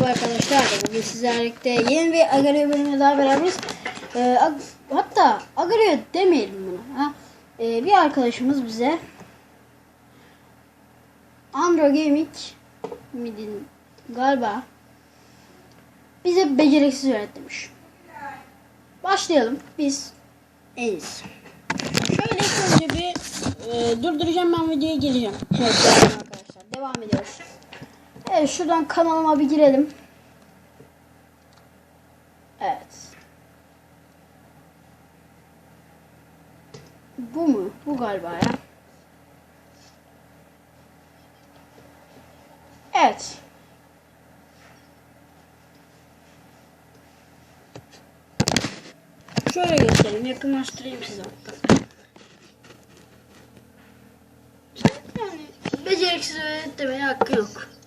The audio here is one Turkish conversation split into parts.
Merhaba arkadaşlar. Bugün sizlerle yeni bir Agario bölümüne daha beraberiz. Ee, ag- hatta Agario demeyelim bunu. Ha? Ee, bir arkadaşımız bize Andro midin galiba bize beceriksiz öğretmiş. Başlayalım. Biz en. Şöyle ilk önce bir e, durduracağım ben videoya geleceğim. Evet arkadaşlar devam ediyoruz. Evet şuradan kanalıma bir girelim. Evet. Bu mu? Bu galiba ya. Evet. Şöyle göstereyim. Yakınlaştırayım size hatta. Yani beceriksiz öğret demeye hakkı yok.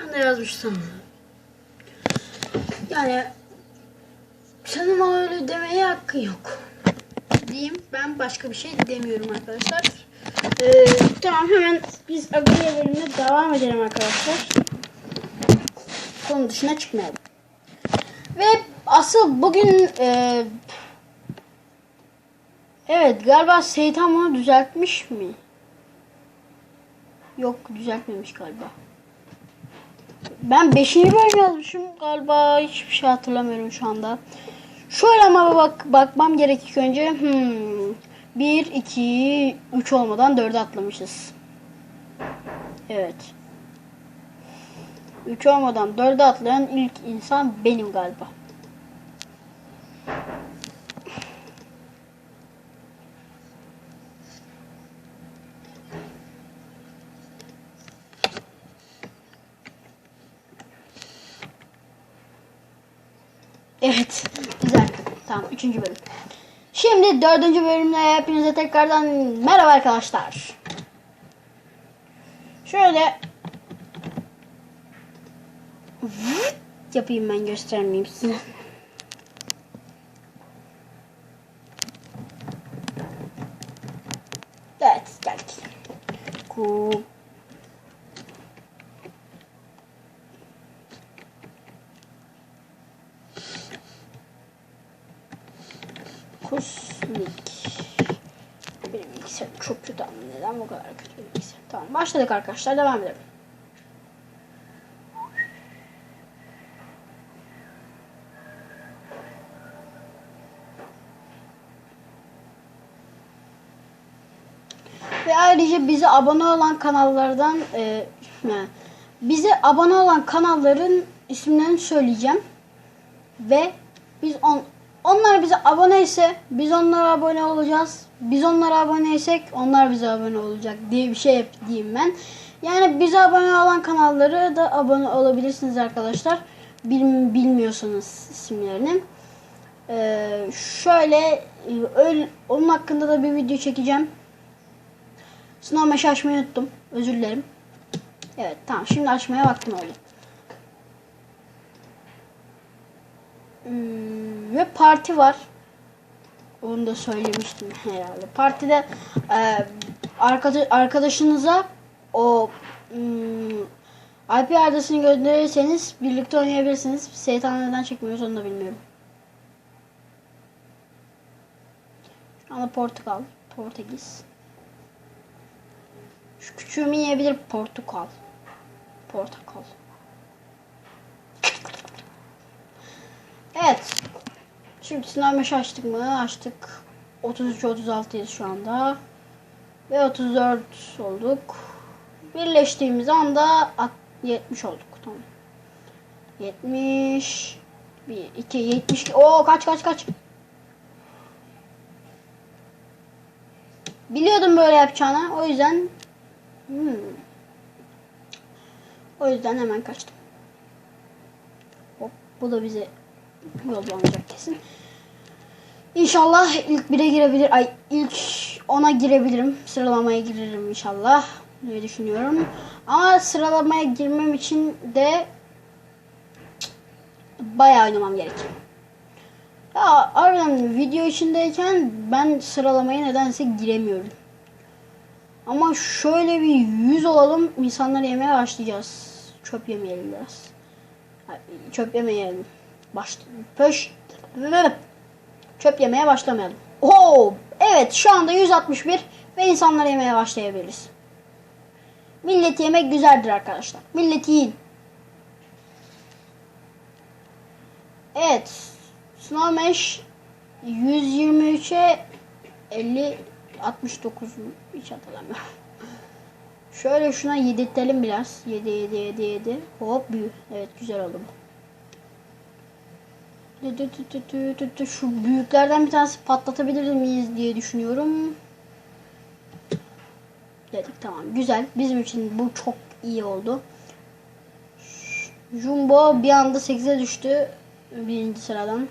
Ben de yazmıştım. Yani senin o öyle demeye hakkı yok. Diyeyim ben başka bir şey demiyorum arkadaşlar. Ee, tamam hemen biz Agriye bölümüne devam edelim arkadaşlar. Konu dışına çıkmayalım. Ve asıl bugün e, evet galiba Seytan bunu düzeltmiş mi? Yok düzeltmemiş galiba. Ben 5. bölüm yazmışım galiba hiçbir şey hatırlamıyorum şu anda. Şöyle ama bak bakmam gerek önce. Hmm. 1 2 3 olmadan 4'e atlamışız. Evet. 3 olmadan 4'e atlayan ilk insan benim galiba. Evet. Güzel. Tamam. Üçüncü bölüm. Şimdi dördüncü bölümle hepinize tekrardan merhaba arkadaşlar. Şöyle yapayım ben göstermeyeyim size. Evet geldik. Ku Kusmik. Benim bilgisayarım çok kötü ama neden bu kadar kötü bir bilgisayar? Tamam başladık arkadaşlar devam edelim. Ve ayrıca bize abone olan kanallardan e, bize abone olan kanalların isimlerini söyleyeceğim. Ve biz on, onlar bize abone ise biz onlara abone olacağız. Biz onlara aboneysek onlar bize abone olacak diye bir şey yap diyeyim ben. Yani bize abone olan kanalları da abone olabilirsiniz arkadaşlar. Bil, bilmiyorsanız isimlerini. Ee, şöyle öyle, onun hakkında da bir video çekeceğim. Meşe açmayı unuttum. Özür dilerim. Evet tamam şimdi açmaya vaktim oldu. Ve parti var. Onu da söylemiştim herhalde. Partide e, arkadaş, arkadaşınıza o hmm, IP adresini gönderirseniz birlikte oynayabilirsiniz. Seytan neden çekmiyoruz onu da bilmiyorum. Şu anda Portugal. Portekiz. Şu küçüğümü yiyebilir Portakal. Portakal. Evet. Şimdi sınav meşe açtık mı? Açtık. 33 36'yız şu anda. Ve 34 olduk. Birleştiğimiz anda 70 olduk. Tamam. 70 1 2 72. Oo kaç kaç kaç. Biliyordum böyle yapacağını. O yüzden Hmm. O yüzden hemen kaçtım. Hop, bu da bize yollanacak kesin. İnşallah ilk bire girebilir. Ay ilk ona girebilirim. Sıralamaya girerim inşallah. Ne düşünüyorum. Ama sıralamaya girmem için de bayağı oynamam gerekiyor. Ya harbiden video içindeyken ben sıralamaya nedense giremiyorum. Ama şöyle bir yüz olalım insanları yemeye başlayacağız. Çöp yemeyelim biraz. Çöp yemeyelim. Baş, pöş, çöp yemeye başlamayalım. Oo, evet şu anda 161 ve insanlar yemeye başlayabiliriz. Millet yemek güzeldir arkadaşlar. Millet yiyin. Evet. Snowmesh 123'e 50 69 mu? hiç hatırlamıyorum. Şöyle şuna yedirtelim biraz. 7 7 7 7. Hop büyü. Evet güzel oldu bu. Şu büyüklerden bir tanesi patlatabilir miyiz diye düşünüyorum. Dedik tamam güzel. Bizim için bu çok iyi oldu. Jumbo bir anda 8'e düştü. Birinci sıradan.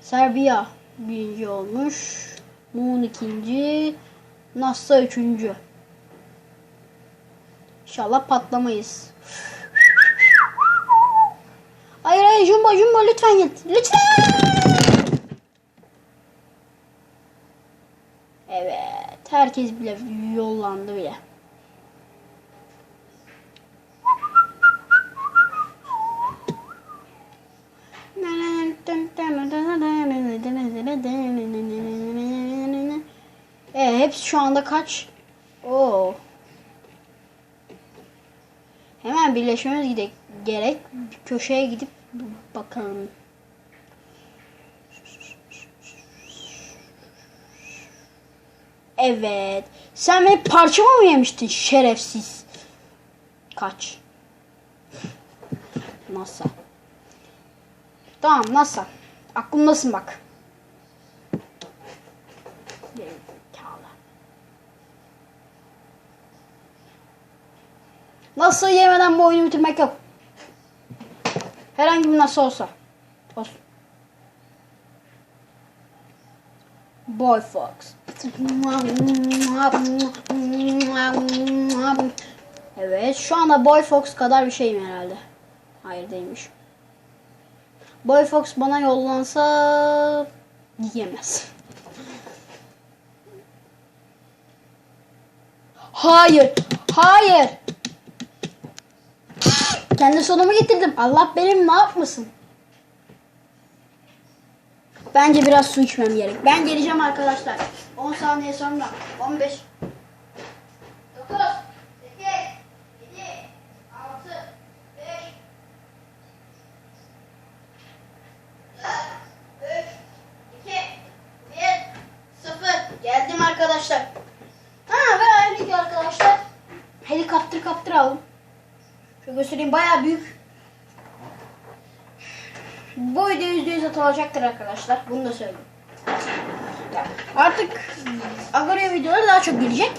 Serbiya birinci olmuş. Moon ikinci. Nassa üçüncü. İnşallah patlamayız. Hayır hayır Jumbo Jumbo lütfen git. Lütfen. Evet. Herkes bile yollandı bile. Evet, hepsi şu anda kaç? Oo. Hemen birleşmemiz gide- gerek. Bir köşeye gidip bakalım. Evet. Sen beni parçama mı yemiştin şerefsiz? Kaç. Nasıl? Tamam nasıl? Aklımdasın bak. Nasıl yemeden bu oyunu bitirmek yok. Herhangi bir nasıl olsa. Olsun. Boy Fox. Evet şu anda Boy Fox kadar bir şeyim herhalde. Hayır değilmiş. Boy Fox bana yollansa yiyemez. Hayır. Hayır. Kendi sonumu getirdim. Allah benim ne yapmasın? Bence biraz su içmem gerek. Ben geleceğim arkadaşlar. 10 saniye sonra. 15. 9. 8. 7. 6. 5. 4. 3. 2. 1. 0. Geldim arkadaşlar. Ha ve ayrıca arkadaşlar. Helikopter kaptır aldım. Şöyle göstereyim bayağı büyük. Bu video %100 atılacaktır arkadaşlar. Bunu da söyleyeyim. Artık Agario videoları daha çok gelecek.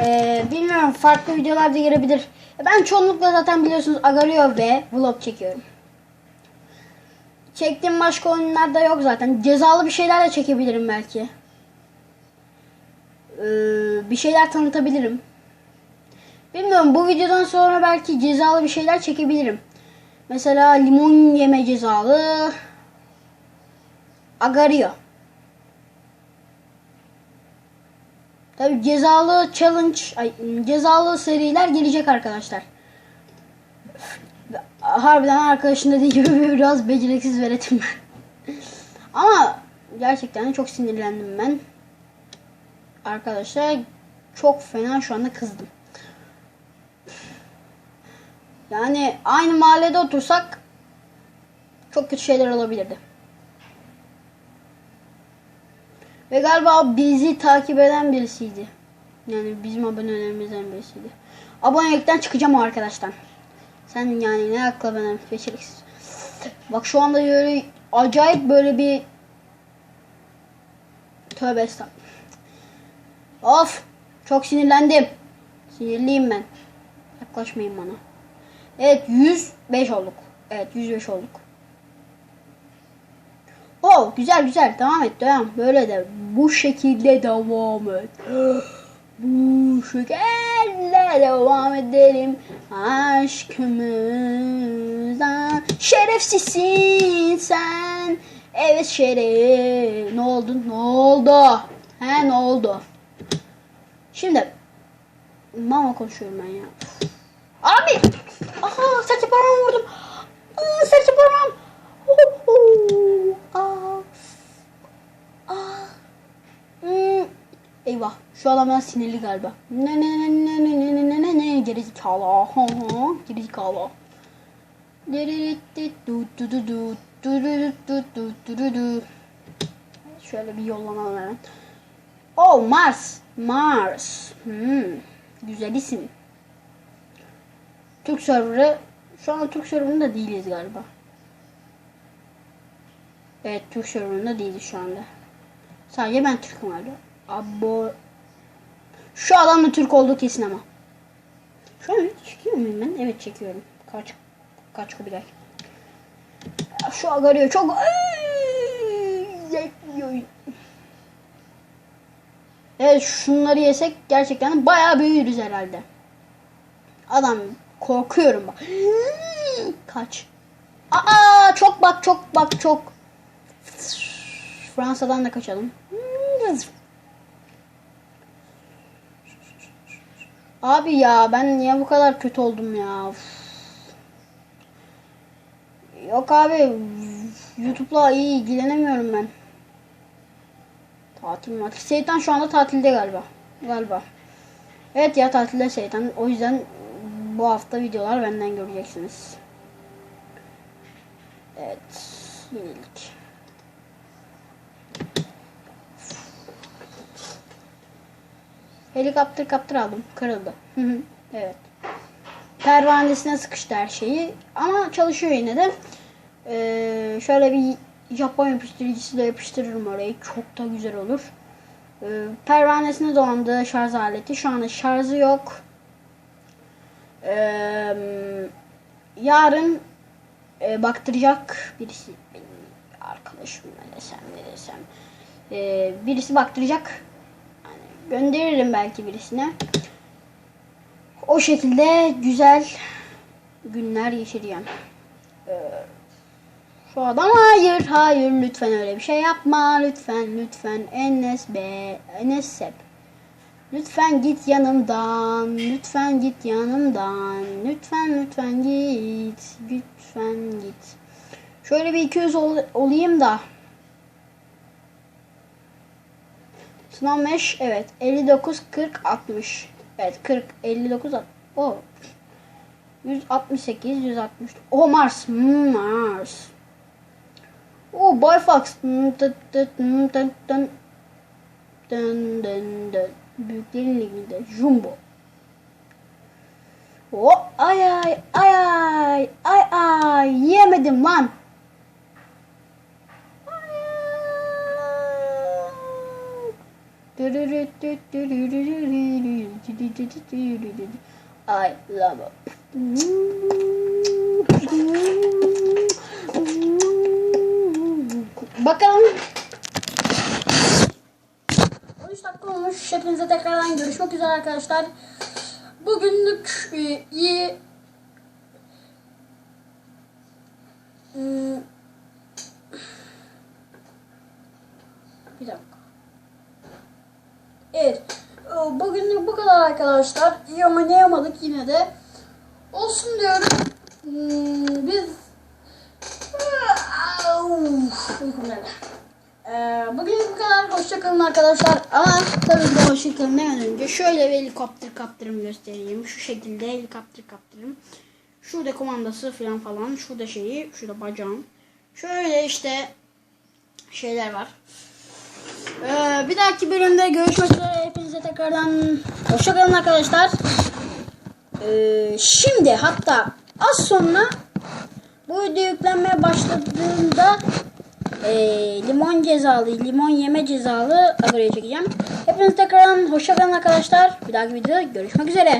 Ee, bilmiyorum farklı videolar da gelebilir. Ben çoğunlukla zaten biliyorsunuz Agario ve vlog çekiyorum. Çektiğim başka oyunlar da yok zaten. Cezalı bir şeyler de çekebilirim belki. Ee, bir şeyler tanıtabilirim. Bilmiyorum bu videodan sonra belki cezalı bir şeyler çekebilirim. Mesela limon yeme cezalı. Agario. Tabi cezalı challenge, ay, cezalı seriler gelecek arkadaşlar. Harbiden arkadaşın dediği gibi biraz beceriksiz veretim ben. Ama gerçekten çok sinirlendim ben. Arkadaşlar çok fena şu anda kızdım. Yani aynı mahallede otursak çok kötü şeyler olabilirdi. Ve galiba bizi takip eden birisiydi. Yani bizim abonelerimizden birisiydi. Abonelikten çıkacağım o arkadaştan. Sen yani ne akla bana beceriksiz. Bak şu anda böyle acayip böyle bir Tövbe estağfurullah. Of! Çok sinirlendim. Sinirliyim ben. Yaklaşmayın bana. Evet 105 olduk. Evet 105 olduk. Güzel güzel devam et devam. Böyle de bu şekilde devam et. Bu şekilde devam edelim aşkımıza. Şerefsizsin sen. Evet şeref. Ne oldu? Ne oldu? He ne oldu? Şimdi mama konuşuyorum ben ya. Abi! Şu adam biraz sinirli galiba. Ne ne ne ne ne ne ne ne ne ne gerizekalı. Ha ha gerizekalı. Şöyle bir yollanalım hemen. Oh Mars. Mars. Hmm. Güzel isim. Türk serverı. Şu an Türk serverında değiliz galiba. Evet Türk serverında değiliz şu anda. Sadece ben Türk'üm hala. Abo. Şu adam da Türk olduğu kesin ama. Şu an çekiyor muyum ben? Evet çekiyorum. Kaç kaç kubilay. Şu agarıyor çok. Evet şunları yesek gerçekten bayağı büyürüz herhalde. Adam korkuyorum bak. Kaç. Aa çok bak çok bak çok. Fransa'dan da kaçalım. Abi ya ben niye bu kadar kötü oldum ya? Yok abi YouTube'la iyi ilgilenemiyorum ben. Tatil mi? Seytan şu anda tatilde galiba. Galiba. Evet ya tatilde Seytan. O yüzden bu hafta videolar benden göreceksiniz. Evet. Yenilik. Helikopter kaptır aldım. Kırıldı. Hı hı, evet. Pervanesine sıkıştı her şeyi. Ama çalışıyor yine de. Ee, şöyle bir Japon yapıştırıcısıyla yapıştırırım orayı. Çok da güzel olur. Ee, pervanesine dolandı şarj aleti. Şu anda şarjı yok. Ee, yarın e, baktıracak birisi. Benim arkadaşım ne desem ne desem. Ee, birisi baktıracak. Gönderirim belki birisine. O şekilde güzel günler geçireceğim. Ee, şu adam hayır hayır lütfen öyle bir şey yapma lütfen lütfen Enes be Enes Sep. Lütfen git yanımdan lütfen git yanımdan lütfen lütfen git lütfen git. Şöyle bir 200 ol, olayım da. Osman Meş evet 59 40 60. Evet 40 59 60. O. 168 160. O Mars Mars. O Boy Bayfax. Büyüklerin liginde Jumbo. O ay ay ay ay ay ay yemedim lan. I love it. Bakalım. 13 dakika olmuş. Hepinize tekrardan görüşmek üzere arkadaşlar. Bugünlük e, iyi Hmm. Bir dakika. Evet. e, Bugünlük bu kadar arkadaşlar. İyi oynayamadık yine de. Olsun diyorum. Hmm, Biz. Ee, bugün bu kadar. Hoşçakalın arkadaşlar. Ama tabii ki hoşçakalın önce şöyle bir helikopter kaptırımı göstereyim. Şu şekilde helikopter kaptırım. Şurada komandası falan falan. Şurada şeyi. Şurada bacağım. Şöyle işte şeyler var. Ee, bir dahaki bölümde görüşmek üzere. Hepinize tekrardan hoşçakalın arkadaşlar. Ee, şimdi hatta az sonra bu video yüklenmeye başladığında e, limon cezalı, limon yeme cezalı buraya çekeceğim. Hepinize tekrardan hoşçakalın arkadaşlar. Bir dahaki videoda görüşmek üzere.